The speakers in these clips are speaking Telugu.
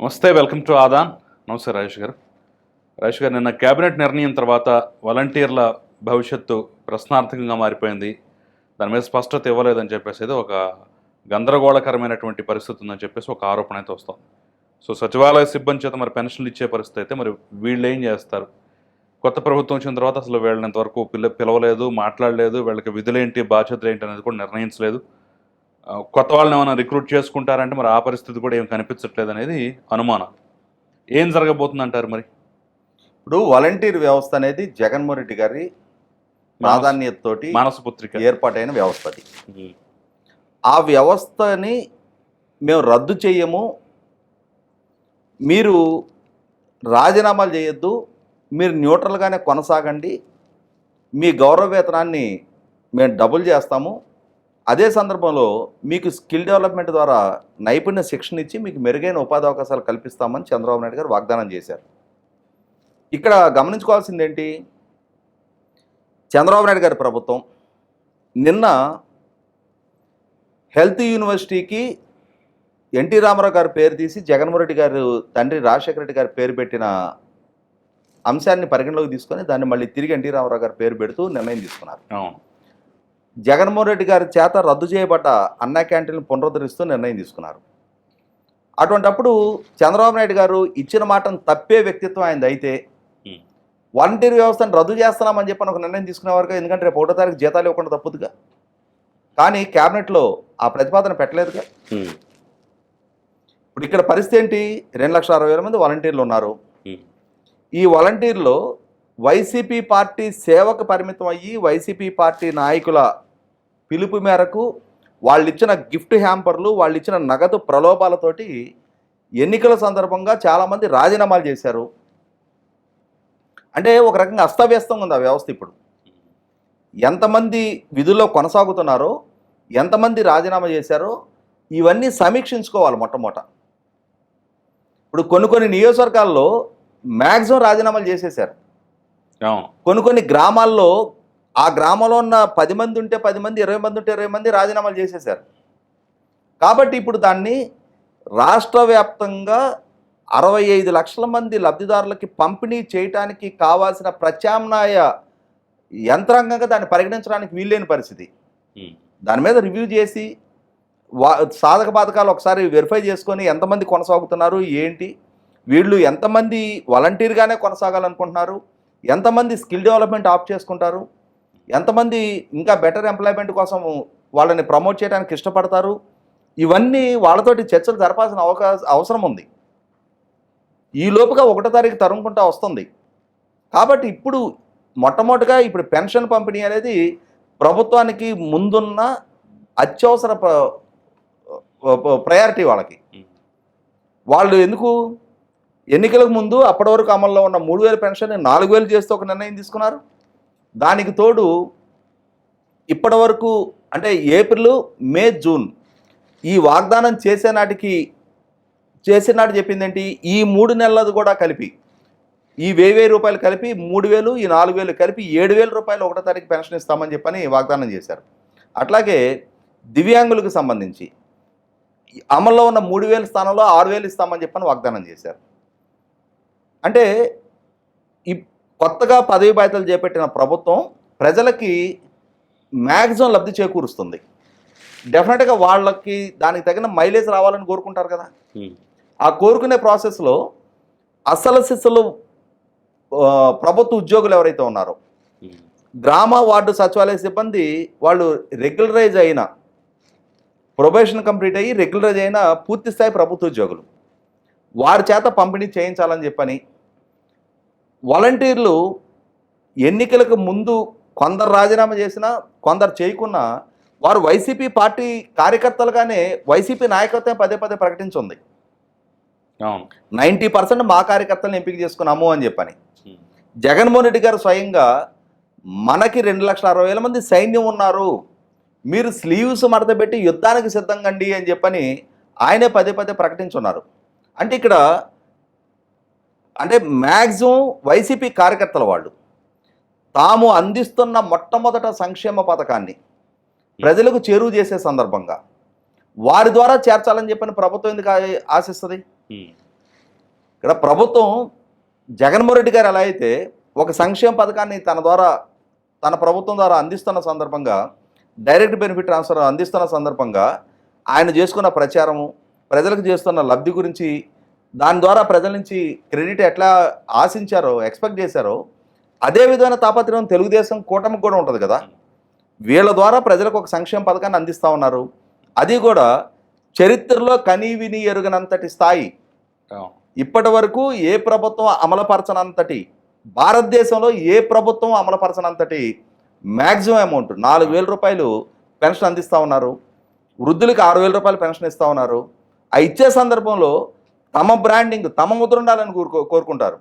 నమస్తే వెల్కమ్ టు ఆదాన్. నమస్తే రాజేష్ గారు. రాజేష్ గారు నిన్న కేబినెట్ నిర్ణయం తర్వాత వాలంటీర్ల భవిష్యత్తు ప్రశ్నార్థకంగా మారిపోయింది. దాని మీద స్పష్టత ఇవ్వలేదని చెప్పేసి ఇది ఒక గందరగోళకరమైనటువంటి పరిస్థితి ఉందని చెప్పేసి ఒక ఆరోపణ అయితే వస్తుంది. సో సచివాలయ సిబ్బంది చేత మరి పెన్షన్లు ఇచ్చే పరిస్థితి అయితే మరి వీళ్ళు ఏం చేస్తారు? కొత్త ప్రభుత్వం వచ్చిన తర్వాత అసలు వీళ్ళని ఇంతవరకు పిల్ల పిలవలేదు మాట్లాడలేదు వీళ్ళకి విధులేంటి బాధ్యతలు ఏంటి అనేది కూడా నిర్ణయించలేదు. కొత్త వాళ్ళని ఏమైనా రిక్రూట్ చేసుకుంటారంటే మరి ఆ పరిస్థితి కూడా ఏం కనిపించట్లేదు అనేది అనుమానం. ఏం జరగబోతుంది అంటారు మరి? ఇప్పుడు వాలంటీర్ వ్యవస్థ అనేది జగన్మోహన్ రెడ్డి గారి ప్రాధాన్యతతోటి మానస పుత్రిక ఏర్పాటైన వ్యవస్థ అది ఆ వ్యవస్థని మేము రద్దు చేయము మీరు రాజీనామాలు చేయొద్దు. మీరు న్యూట్రల్గానే కొనసాగండి. మీ గౌరవ వేతనాన్ని మేము డబుల్ చేస్తాము. అదే సందర్భంలో మీకు స్కిల్ డెవలప్మెంట్ ద్వారా నైపుణ్య శిక్షణ ఇచ్చి మీకు మెరుగైన ఉపాధి అవకాశాలు కల్పిస్తామని చంద్రబాబు నాయుడు గారు వాగ్దానం చేశారు. ఇక్కడ గమనించుకోవాల్సింది ఏంటి చంద్రబాబు నాయుడు గారి ప్రభుత్వం నిన్న హెల్త్ యూనివర్సిటీకి ఎన్టీ రామారావు గారి పేరు తీసి జగన్మోహన్ రెడ్డి గారు తండ్రి రాజశేఖర రెడ్డి గారి పేరు పెట్టిన అంశాన్ని పరిగణలోకి తీసుకొని దాన్ని మళ్ళీ తిరిగి ఎన్టీ రామారావు గారి పేరు పెడుతూ నిర్ణయం తీసుకున్నారు. అవును. జగన్మోహన్ రెడ్డి గారి చేత రద్దు చేయబడ్డ అన్నా క్యాంటీన్ పునరుద్ధరిస్తూ నిర్ణయం తీసుకున్నారు. అటువంటప్పుడు చంద్రబాబు నాయుడు గారు ఇచ్చిన మాటను తప్పే వ్యక్తిత్వం ఆయనది అయితే. వాలంటీర్ వ్యవస్థను రద్దు చేస్తున్నామని చెప్పని ఒక నిర్ణయం తీసుకునేవారు ఎందుకంటే రేపు ఒకటో తారీఖు జీతాలు ఇవ్వకుండా తప్పుదుగా కానీ క్యాబినెట్లో ఆ ప్రతిపాదన పెట్టలేదుగా. ఇప్పుడు ఇక్కడ పరిస్థితి ఏంటి? రెండు లక్షల అరవై వేల మంది వాలంటీర్లు ఉన్నారు. ఈ వాలంటీర్లో వైసీపీ పార్టీ సేవకు పరిమితం అయ్యి వైసీపీ పార్టీ నాయకుల పిలుపు మేరకు వాళ్ళు ఇచ్చిన గిఫ్ట్ హ్యాంపర్లు వాళ్ళు ఇచ్చిన నగదు ప్రలోభాలతోటి ఎన్నికల సందర్భంగా చాలామంది రాజీనామాలు చేశారు. అంటే ఒక రకంగా అస్తవ్యస్తంగా ఉంది ఆ వ్యవస్థ ఇప్పుడు. ఎంతమంది విధుల్లో కొనసాగుతున్నారో ఎంతమంది రాజీనామా చేశారో ఇవన్నీ సమీక్షించుకోవాలి మొట్టమొదట. ఇప్పుడు కొన్ని కొన్ని నియోజకవర్గాల్లో మ్యాక్సిమం రాజీనామాలు చేసేశారు. అవును. కొన్ని కొన్ని గ్రామాల్లో ఆ గ్రామంలో ఉన్న పది మంది ఉంటే పది మంది ఇరవై మంది ఉంటే ఇరవై మంది రాజీనామాలు చేసేశారు. కాబట్టి ఇప్పుడు దాన్ని రాష్ట్ర వ్యాప్తంగా అరవై ఐదు లక్షల మంది లబ్ధిదారులకి పంపిణీ చేయటానికి కావాల్సిన ప్రత్యామ్నాయ యంత్రాంగంగా దాన్ని పరిగణించడానికి వీల్లేని పరిస్థితి. దాని మీద రివ్యూ చేసి వా సాధక బాధకాలు ఒకసారి వెరిఫై చేసుకొని ఎంతమంది కొనసాగుతున్నారు ఏంటి? వీళ్ళు ఎంతమంది వాలంటీర్గానే కొనసాగాలనుకుంటున్నారు? ఎంతమంది స్కిల్ డెవలప్మెంట్ ఆఫ్ చేసుకుంటారు? ఎంతమంది ఇంకా బెటర్ ఎంప్లాయ్మెంట్ కోసం వాళ్ళని ప్రమోట్ చేయడానికి ఇష్టపడతారు? ఇవన్నీ వాళ్ళతోటి చర్చలు జరపాల్సిన అవకాశ అవసరం ఉంది. ఈ లోపుగా ఒకటో తారీఖు తరుముకుంటా వస్తుంది. కాబట్టి ఇప్పుడు మొట్టమొదటిగా ఇప్పుడు పెన్షన్ పంపిణీ అనేది ప్రభుత్వానికి ముందున్న అత్యవసర ప్రయారిటీ వాళ్ళకి. వాళ్ళు ఎందుకు? ఎన్నికలకు ముందు అప్పటి వరకు అమల్లో ఉన్న మూడు వేల పెన్షన్ నాలుగు వేలు చేస్తూ ఒక నిర్ణయం తీసుకున్నారు. దానికి తోడు ఇప్పటి వరకు అంటే ఏప్రిల్ మే జూన్ ఈ వాగ్దానం చేసే నాటికి చేసే చెప్పింది ఏంటి ఈ మూడు నెలలది కూడా కలిపి ఈ వెయ్యి వెయ్యి రూపాయలు కలిపి మూడు వేలు ఈ నాలుగు వేలు కలిపి ఏడు వేల రూపాయలు ఒకటో తారీఖు పెన్షన్ ఇస్తామని చెప్పని వాగ్దానం చేశారు. అట్లాగే దివ్యాంగులకు సంబంధించి అమల్లో ఉన్న మూడు వేల స్థానంలో ఆరు వేలు ఇస్తామని చెప్పని వాగ్దానం చేశారు. అంటే కొత్తగా పదవి బాధ్యతలు చేపట్టిన ప్రభుత్వం ప్రజలకి మ్యాక్సిమం లబ్ధి చేకూరుస్తుంది డెఫినెట్గా వాళ్ళకి దానికి తగిన మైలేజ్ రావాలని కోరుకుంటారు కదా. ఆ కోరుకునే ప్రాసెస్లో అసలు సిస్సులు ప్రభుత్వ ఉద్యోగులు ఎవరైతే ఉన్నారో. గ్రామ వార్డు సచివాలయ సిబ్బంది వాళ్ళు రెగ్యులరైజ్ అయిన ప్రొబేషన్ కంప్లీట్ అయ్యి రెగ్యులరైజ్ అయిన పూర్తి స్థాయి ప్రభుత్వ ఉద్యోగులు వారి చేత పంపిణీ చేయించాలని చెప్పని వాలంటీర్లు ఎన్నికలకు ముందు కొందరు రాజీనామా చేసినా కొందరు చేయకున్నా వారు వైసీపీ పార్టీ కార్యకర్తలుగానే వైసీపీ నాయకత్వం పదే పదే ప్రకటించింది. నైంటీ పర్సెంట్ మా కార్యకర్తలను ఎంపిక చేసుకున్నాము అని చెప్పని. జగన్మోహన్ రెడ్డి గారు స్వయంగా మనకి రెండు లక్షల అరవై వేల మంది సైన్యం ఉన్నారు. మీరు స్లీవ్స్ మడతపెట్టి యుద్ధానికి సిద్ధంగండి అని చెప్పని ఆయనే పదే పదే ప్రకటించున్నారు. అంటే ఇక్కడ అంటే మ్యాక్సిమం వైసీపీ కార్యకర్తల వాళ్ళు తాము అందిస్తున్న మొట్టమొదట సంక్షేమ పథకాన్ని ప్రజలకు చేరువ చేసే సందర్భంగా వారి ద్వారా చేర్చాలని చెప్పని ప్రభుత్వం ఎందుకు ఆశిస్తుంది ఉమ్. ఇక్కడ ప్రభుత్వం జగన్మోహన్ రెడ్డి గారు ఎలా అయితే ఒక సంక్షేమ పథకాన్ని తన ద్వారా తన ప్రభుత్వం ద్వారా అందిస్తున్న సందర్భంగా డైరెక్ట్ బెనిఫిట్ ట్రాన్స్ఫర్ అందిస్తున్న సందర్భంగా ఆయన చేసుకున్న ప్రచారము ప్రజలకు చేస్తున్న లబ్ధి గురించి దాని ద్వారా ప్రజల నుంచి క్రెడిట్ ఎట్లా ఆశించారో ఎక్స్పెక్ట్ చేశారో అదే విధమైన తాపత్రయం తెలుగుదేశం కూటమికి కూడా ఉంటుంది కదా. వీళ్ళ ద్వారా ప్రజలకు ఒక సంక్షేమ పథకాన్ని అందిస్తూ ఉన్నారు. అది కూడా చరిత్రలో కనీ విని ఎరుగనంతటి స్థాయి. ఇప్పటి వరకు ఏ ప్రభుత్వం అమలుపరచనంతటి భారతదేశంలో ఏ ప్రభుత్వం అమలుపరచనంతటి మ్యాక్సిమం అమౌంట్ నాలుగు వేల రూపాయలు పెన్షన్ అందిస్తూ ఉన్నారు. వృద్ధులకి ఆరు వేల రూపాయలు పెన్షన్ ఇస్తూ ఉన్నారు. ఆ ఇచ్చే సందర్భంలో తమ బ్రాండింగ్ తమ ముద్ర ఉండాలని కోరుకో కోరుకుంటారు.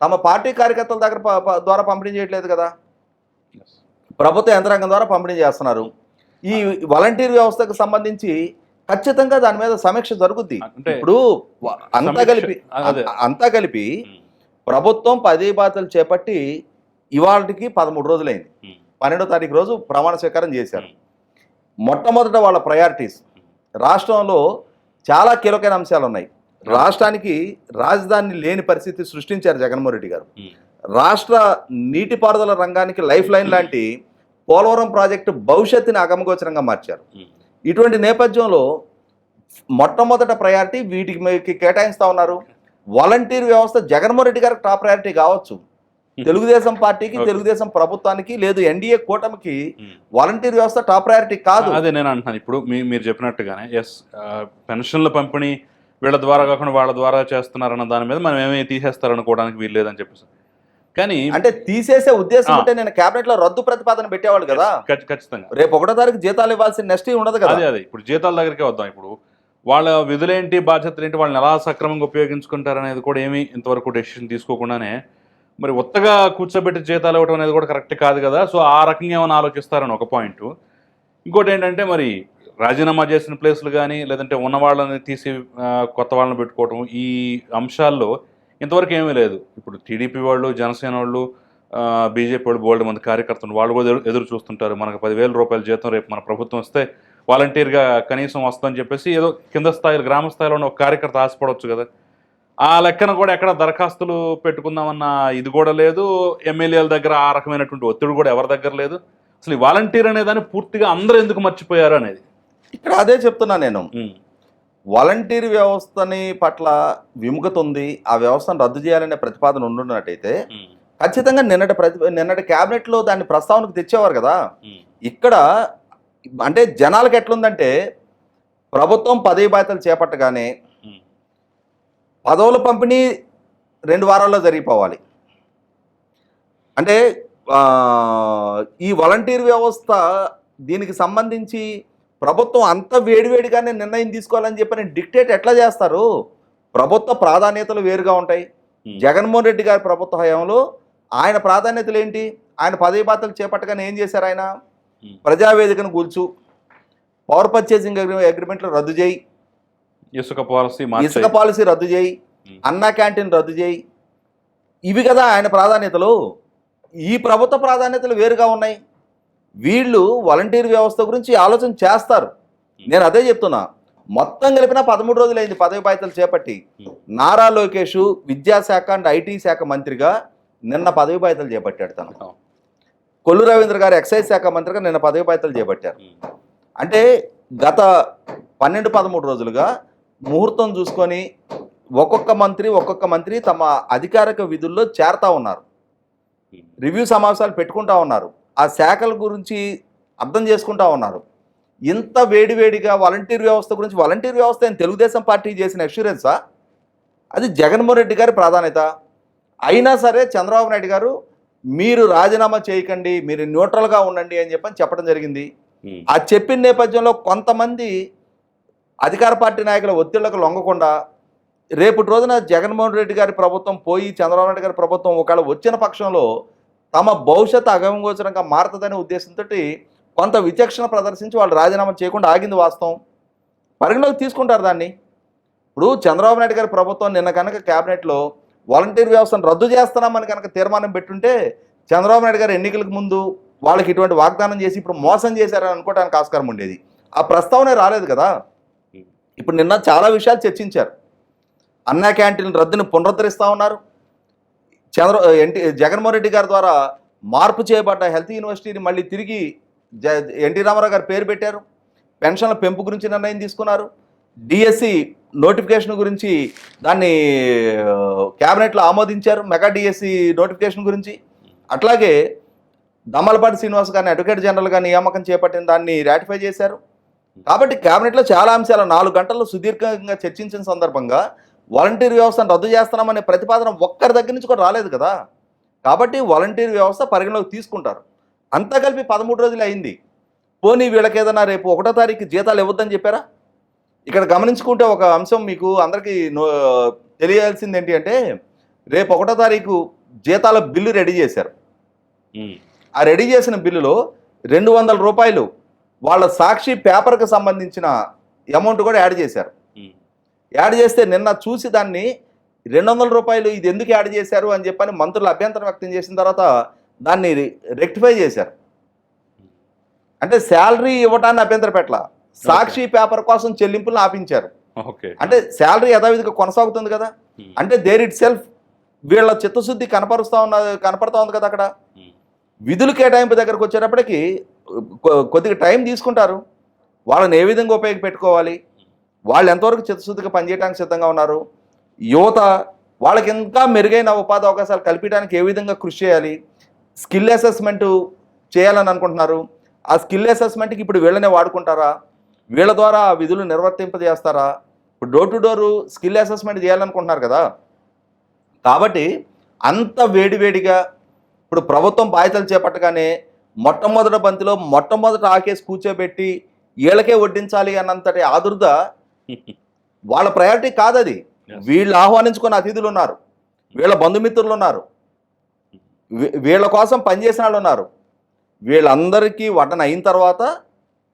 తమ పార్టీ కార్యకర్తల దగ్గర ద్వారా పంపిణీ చేయట్లేదు కదా? ప్రభుత్వ యంత్రాంగం ద్వారా పంపిణీ చేస్తున్నారు. ఈ వాలంటీర్ వ్యవస్థకు సంబంధించి ఖచ్చితంగా దాని మీద సమీక్ష జరుగుద్ది. ఇప్పుడు అంతా కలిపి అంతా కలిపి ప్రభుత్వం పదే బాధలు చేపట్టి ఇవాళకి పదమూడు రోజులైంది. పన్నెండో తారీఖు రోజు ప్రమాణ స్వీకారం చేశారు. మొట్టమొదట వాళ్ళ ప్రయారిటీస్ రాష్ట్రంలో చాలా కీలకమైన అంశాలు ఉన్నాయి రాష్ట్రానికి రాజధాని లేని పరిస్థితి సృష్టించారు జగన్మోహన్ రెడ్డి గారు. రాష్ట్ర నీటిపారుదల రంగానికి లైఫ్ లైన్ లాంటి పోలవరం ప్రాజెక్టు భవిష్యత్తుని అగమగోచరంగా మార్చారు. ఇటువంటి నేపథ్యంలో మొట్టమొదట ప్రయారిటీ వీటికి మీకు కేటాయిస్తా ఉన్నారు. వాలంటీర్ వ్యవస్థ జగన్మోహన్ రెడ్డి గారికి టాప్ ప్రయారిటీ కావచ్చు. తెలుగుదేశం పార్టీకి. తెలుగుదేశం ప్రభుత్వానికి లేదు ఎన్డీఏ కూటమికి వాలంటీర్ వ్యవస్థ టాప్ ప్రయారిటీ కాదు. అదే నేను అంటున్నాను. ఇప్పుడు మీరు చెప్పినట్టుగానే ఎస్ పెన్షన్ల పంపిణీ వీళ్ళ ద్వారా కాకుండా వాళ్ళ ద్వారా చేస్తున్నారన్న దాని మీద మనం ఏమీ తీసేస్తారనుకోవడానికి వీలు లేదని చెప్పేసి. కానీ అంటే తీసేసే ఉద్దేశం. ఉంటే నేను కేబినెట్లో రద్దు ప్రతిపాదన పెట్టేవాడు కదా? ఖచ్చి- ఖచ్చితంగా. రేపు ఒకటో తారీఖు జీతాలు ఇవ్వాల్సిన నెక్స్ట్ ఉండదు కదా? అదే అదే. ఇప్పుడు జీతాల దగ్గరికి వద్దాం. ఇప్పుడు వాళ్ళ విధులేంటి బాధ్యతలు ఏంటి వాళ్ళని ఎలా సక్రమంగా ఉపయోగించుకుంటారు అనేది కూడా ఏమీ ఇంతవరకు డెసిషన్ తీసుకోకుండానే మరి ఉత్తగా కూర్చోబెట్టి జీతాలు ఇవ్వడం అనేది కూడా కరెక్ట్ కాదు కదా? సో ఆ రకంగా ఏమైనా ఆలోచిస్తారని ఒక పాయింట్ ఇంకోటి ఏంటంటే మరి రాజీనామా చేసిన ప్లేసులు కానీ లేదంటే ఉన్న వాళ్ళని తీసి కొత్త వాళ్ళని పెట్టుకోవటం ఈ అంశాల్లో ఇంతవరకు ఏమీ లేదు. ఇప్పుడు టీడీపీ వాళ్ళు జనసేన వాళ్ళు బీజేపీ వాళ్ళు బోల్డ్ మంది కార్యకర్తలు వాళ్ళు కూడా ఎదురు- ఎదురు చూస్తుంటారు. మనకు పదివేల రూపాయల జీతం రేపు మన ప్రభుత్వం వస్తే వాలంటీర్గా కనీసం వస్తుందని చెప్పేసి ఏదో కింద స్థాయిలో గ్రామ స్థాయిలో ఉన్న ఒక కార్యకర్త ఆశపడవచ్చు కదా. ఆ లెక్కన కూడా ఎక్కడ దరఖాస్తులు పెట్టుకుందామన్న ఇది కూడా లేదు. ఎమ్మెల్యేల దగ్గర ఆ రకమైనటువంటి ఒత్తిడి కూడా ఎవరి దగ్గర లేదు. అసలు ఈ వాలంటీర్ అనేదాన్ని పూర్తిగా అందరూ ఎందుకు మర్చిపోయారు అనేది. ఇక్కడ అదే చెప్తున్నా నేను. వాలంటీర్ వ్యవస్థని పట్ల విముఖత ఉంది ఆ వ్యవస్థను రద్దు చేయాలనే ప్రతిపాదన ఉండున్నట్టయితే ఖచ్చితంగా నిన్నటి ప్రతి నిన్నటి క్యాబినెట్లో దాన్ని ప్రస్తావనకు తెచ్చేవారు కదా. ఇక్కడ అంటే జనాలకు ఎట్లుందంటే ప్రభుత్వం పదవి బాధ్యతలు చేపట్టగానే పదవుల పంపిణీ రెండు వారాల్లో జరిగిపోవాలి. అంటే ఈ వాలంటీర్ వ్యవస్థ దీనికి సంబంధించి ప్రభుత్వం అంత వేడివేడిగానే నిర్ణయం తీసుకోవాలని చెప్పని డిక్టేట్ ఎట్లా చేస్తారు? ప్రభుత్వ ప్రాధాన్యతలు వేరుగా ఉంటాయి. జగన్మోహన్ రెడ్డి గారి ప్రభుత్వ హయాంలో ఆయన ప్రాధాన్యతలు ఏంటి? ఆయన పదవి బాధ్యతలు చేపట్టగానే ఏం చేశారు ఆయన. ప్రజావేదికను కూల్చు. పవర్ పర్చేసింగ్ అగ్రిమెంట్లు రద్దు చేయి. ఇసుక పాలసీ ఇసుక పాలసీ రద్దు చేయి. అన్నా క్యాంటీన్ రద్దు చేయి. ఇవి కదా ఆయన ప్రాధాన్యతలు. ఈ ప్రభుత్వ ప్రాధాన్యతలు వేరుగా ఉన్నాయి. వీళ్ళు వాలంటీర్ వ్యవస్థ గురించి ఆలోచన చేస్తారు. నేను అదే చెప్తున్నా. మొత్తం కలిపిన పదమూడు రోజులైంది పదవి బాధ్యతలు చేపట్టి. ఉమ్. నారా లోకేష్ విద్యాశాఖ అండ్ ఐటీ శాఖ మంత్రిగా నిన్న పదవి బాధ్యతలు చేపట్టాడు తను. అవును. కొల్లు రవీంద్ర గారు ఎక్సైజ్ శాఖ మంత్రిగా నిన్న పదవి బాధ్యతలు చేపట్టారు. ఉమ్, అంటే గత పన్నెండు పదమూడు రోజులుగా ముహూర్తం చూసుకొని ఒక్కొక్క మంత్రి ఒక్కొక్క మంత్రి తమ అధికారిక విధుల్లో చేరతా ఉన్నారు. రివ్యూ సమావేశాలు పెట్టుకుంటా ఉన్నారు. ఆ శాఖల గురించి అర్థం చేసుకుంటా ఉన్నారు. ఇంత వేడివేడిగా వాలంటీర్ వ్యవస్థ గురించి వాలంటీర్ వ్యవస్థ ఏం తెలుగుదేశం పార్టీ చేసిన అష్యూరెన్సా అది జగన్మోహన్ రెడ్డి గారి ప్రాధాన్యత. అయినా సరే చంద్రబాబు నాయుడు గారు మీరు రాజీనామా చేయకండి మీరు న్యూట్రల్గా ఉండండి అని చెప్పని చెప్పడం జరిగింది. ఆ చెప్పిన నేపథ్యంలో కొంతమంది అధికార పార్టీ నాయకుల ఒత్తిళ్ళకు లొంగకుండా రేపటి రోజున జగన్మోహన్ రెడ్డి గారి ప్రభుత్వం పోయి చంద్రబాబు నాయుడు గారి ప్రభుత్వం ఒకవేళ వచ్చిన పక్షంలో తమ భవిష్యత్తు అగమగోచరంగా మారుతుందనే ఉద్దేశంతో కొంత విచక్షణ ప్రదర్శించి వాళ్ళు రాజీనామా చేయకుండా ఆగింది వాస్తవం. పరిగణలోకి తీసుకుంటారు దాన్ని. ఇప్పుడు చంద్రబాబు నాయుడు గారి ప్రభుత్వం నిన్న కనుక క్యాబినెట్లో వాలంటీర్ వ్యవస్థను రద్దు చేస్తున్నామని కనుక తీర్మానం పెట్టుంటే చంద్రబాబు నాయుడు గారు ఎన్నికలకు ముందు వాళ్ళకి ఇటువంటి వాగ్దానం చేసి ఇప్పుడు మోసం చేశారని అనుకోవడానికి ఆస్కారం ఉండేది. ఆ ప్రస్తావనే రాలేదు కదా. ఇప్పుడు నిన్న చాలా విషయాలు చర్చించారు. అన్నా క్యాంటీన్ రద్దుని పునరుద్ధరిస్తూ ఉన్నారు. చంద్ర ఎన్టీ జగన్మోహన్ రెడ్డి గారి ద్వారా మార్పు చేయబడ్డ హెల్త్ యూనివర్సిటీని మళ్ళీ తిరిగి జ ఎన్టీ రామారావు గారు పేరు పెట్టారు. పెన్షన్ల పెంపు గురించి నిర్ణయం తీసుకున్నారు. డిఎస్సి నోటిఫికేషన్ గురించి దాన్ని క్యాబినెట్లో ఆమోదించారు. మెగా డిఎస్సి నోటిఫికేషన్ గురించి. అట్లాగే దమ్మలపాటి శ్రీనివాస్ గారిని అడ్వకేట్ జనరల్గా నియామకం చేపట్టిన దాన్ని రాటిఫై చేశారు. కాబట్టి క్యాబినెట్లో చాలా అంశాలు నాలుగు గంటల్లో సుదీర్ఘంగా చర్చించిన సందర్భంగా వాలంటీర్ వ్యవస్థను రద్దు చేస్తున్నామనే ప్రతిపాదన ఒక్కరి దగ్గర నుంచి కూడా రాలేదు కదా. కాబట్టి వాలంటీర్ వ్యవస్థ పరిగణలోకి తీసుకుంటారు. అంతా కలిపి పదమూడు రోజులు అయింది. పోనీ వీళ్ళకి ఏదైనా రేపు ఒకటో తారీఖు జీతాలు ఇవ్వద్దని చెప్పారా? ఇక్కడ గమనించుకుంటే ఒక అంశం మీకు అందరికీ తెలియాల్సింది ఏంటి అంటే రేపు ఒకటో తారీఖు జీతాల బిల్లు రెడీ చేశారు. ఆ రెడీ చేసిన బిల్లులో రెండు వందల రూపాయలు వాళ్ళ సాక్షి పేపర్కి సంబంధించిన అమౌంట్ కూడా యాడ్ చేశారు. యాడ్ చేస్తే నిన్న చూసి దాన్ని రెండు వందల రూపాయలు ఇది ఎందుకు యాడ్ చేశారు అని చెప్పని మంత్రులు అభ్యంతరం వ్యక్తం చేసిన తర్వాత దాన్ని రెక్టిఫై చేశారు. అంటే శాలరీ ఇవ్వటాన్ని అభ్యంతరం పెట్టల. సాక్షి పేపర్ కోసం చెల్లింపులను ఆపించారు. అంటే శాలరీ యథావిధిగా కొనసాగుతుంది కదా. అంటే దేర్ ఇట్ సెల్ఫ్ వీళ్ళ చిత్తశుద్ధి కనపరుస్తా ఉన్న కనపడతా ఉంది కదా అక్కడ. విధులు కేటాయింపు దగ్గరకు వచ్చేటప్పటికి కొద్దిగా టైం తీసుకుంటారు. వాళ్ళని ఏ విధంగా ఉపయోగపెట్టుకోవాలి? వాళ్ళు ఎంతవరకు చిత్తశుద్ధిగా పనిచేయడానికి సిద్ధంగా ఉన్నారు? యువత వాళ్ళకి ఇంకా మెరుగైన ఉపాధి అవకాశాలు కల్పించడానికి ఏ విధంగా కృషి చేయాలి? స్కిల్ అసెస్మెంట్ చేయాలని అనుకుంటున్నారు. ఆ స్కిల్ అసెస్మెంట్కి ఇప్పుడు వీళ్ళనే వాడుకుంటారా? వీళ్ళ ద్వారా ఆ విధులు నిర్వర్తింపజేస్తారా? ఇప్పుడు door to door skill assessment చేయాలనుకుంటున్నారు కదా? కాబట్టి అంత వేడివేడిగా ఇప్పుడు ప్రభుత్వం బాధ్యతలు చేపట్టగానే మొట్టమొదటి బంతిలో మొట్టమొదట ఆకేసి కూర్చోబెట్టి వీళ్ళకే వడ్డించాలి అన్నంతటి ఆదుర్ద వాళ్ళ ప్రయారిటీ కాదది. Yes. వీళ్ళు ఆహ్వానించుకున్న అతిథులు ఉన్నారు. వీళ్ళ బంధుమిత్రులు ఉన్నారు. వీళ్ళ కోసం పనిచేసిన వాళ్ళు ఉన్నారు. వీళ్ళందరికీ వడ్డన అయిన తర్వాత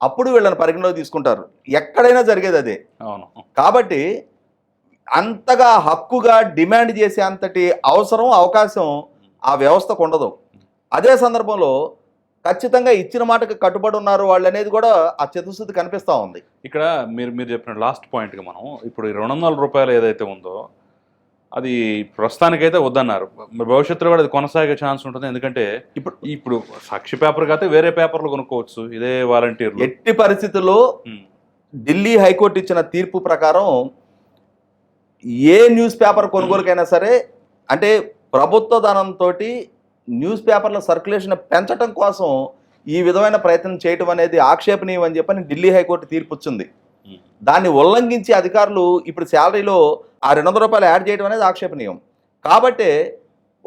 అప్పుడు వీళ్ళని పరిగణలోకి తీసుకుంటారు. ఎక్కడైనా జరిగేది అదే. అవును. కాబట్టి అంతగా హక్కుగా డిమాండ్ చేసే అంతటి అవసరం అవకాశం ఆ వ్యవస్థకు ఉండదు. అదే సందర్భంలో ఖచ్చితంగా ఇచ్చిన మాటకు కట్టుబడి ఉన్నారు వాళ్ళు అనేది కూడా ఆ చతుస్థితి కనిపిస్తూ ఉంది. ఇక్కడ మీరు మీరు చెప్పిన లాస్ట్ పాయింట్కి మనం ఇప్పుడు రెండు వందల రూపాయలు ఏదైతే ఉందో అది ప్రస్తుతానికైతే వద్దన్నారు. భవిష్యత్తులో కూడా అది కొనసాగే ఛాన్స్ ఉంటుంది. ఎందుకంటే ఇప్పుడు ఇప్పుడు సాక్షి పేపర్ కాకపోతే వేరే పేపర్లు కొనుక్కోవచ్చు. ఇదే వాలంటీర్లు ఎట్టి పరిస్థితుల్లో ఢిల్లీ హైకోర్టు ఇచ్చిన తీర్పు ప్రకారం ఏ న్యూస్ పేపర్ కొనుగోలుకైనా సరే అంటే ప్రభుత్వ ధనంతో న్యూస్ పేపర్ల సర్క్యులేషన్ పెంచడం కోసం ఈ విధమైన ప్రయత్నం చేయటం అనేది ఆక్షేపణీయం అని చెప్పని ఢిల్లీ హైకోర్టు తీర్పు వచ్చింది. దాన్ని ఉల్లంఘించి అధికారులు ఇప్పుడు శాలరీలో ఆ రెండు వందల రూపాయలు యాడ్ చేయడం అనేది ఆక్షేపణీయం. కాబట్టి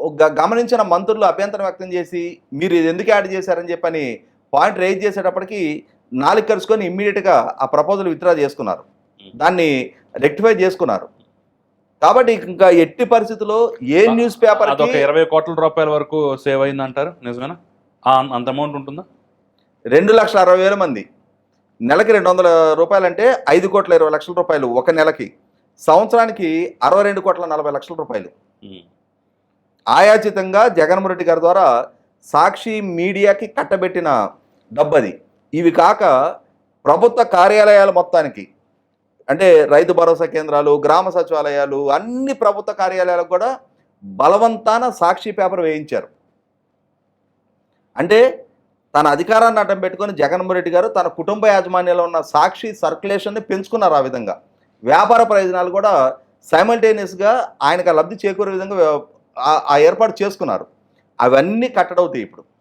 గ- గమనించిన మంత్రులు అభ్యంతరం వ్యక్తం చేసి మీరు ఇది ఎందుకు యాడ్ చేశారని చెప్పని పాయింట్ రేజ్ చేసేటప్పటికి నాలుగు కలుసుకొని ఇమ్మీడియట్గా ఆ ప్రపోజల్ విత్డ్రా చేసుకున్నారు. దాన్ని రెక్టిఫై చేసుకున్నారు. కాబట్టి ఇంకా ఎట్టి పరిస్థితుల్లో ఏ న్యూస్ పేపర్ అదొక ఇరవై కోట్ల రూపాయల వరకు సేవ్ అయింది అంటారు నిజమేనా అంత అమౌంట్ ఉంటుందా? రెండు లక్షల అరవై వేల మంది. నెలకి రెండు వందల రూపాయలు అంటే ఐదు కోట్ల ఇరవై లక్షల రూపాయలు ఒక నెలకి. సంవత్సరానికి అరవై రెండు కోట్ల నలభై లక్షల రూపాయలు. ఆయాచితంగా జగన్మోహన్ రెడ్డి గారి ద్వారా సాక్షి మీడియాకి కట్టబెట్టిన డబ్బది. ఇవి కాక ప్రభుత్వ కార్యాలయాల మొత్తానికి అంటే రైతు భరోసా కేంద్రాలు గ్రామ సచివాలయాలు అన్ని ప్రభుత్వ కార్యాలయాలకు కూడా బలవంతాన సాక్షి పేపర్ వేయించారు. అంటే తన అధికారాన్ని అడ్డం పెట్టుకొని జగన్మోహన్ రెడ్డి గారు తన కుటుంబ యాజమాన్యంలో ఉన్న సాక్షి సర్క్యులేషన్ని పెంచుకున్నారు ఆ విధంగా. వ్యాపార ప్రయోజనాలు కూడా సైమల్టేనియస్గా ఆయనకు లబ్ధి చేకూరే విధంగా ఆ- ఆ ఏర్పాటు చేసుకున్నారు. అవన్నీ కట్టడవుతాయి ఇప్పుడు.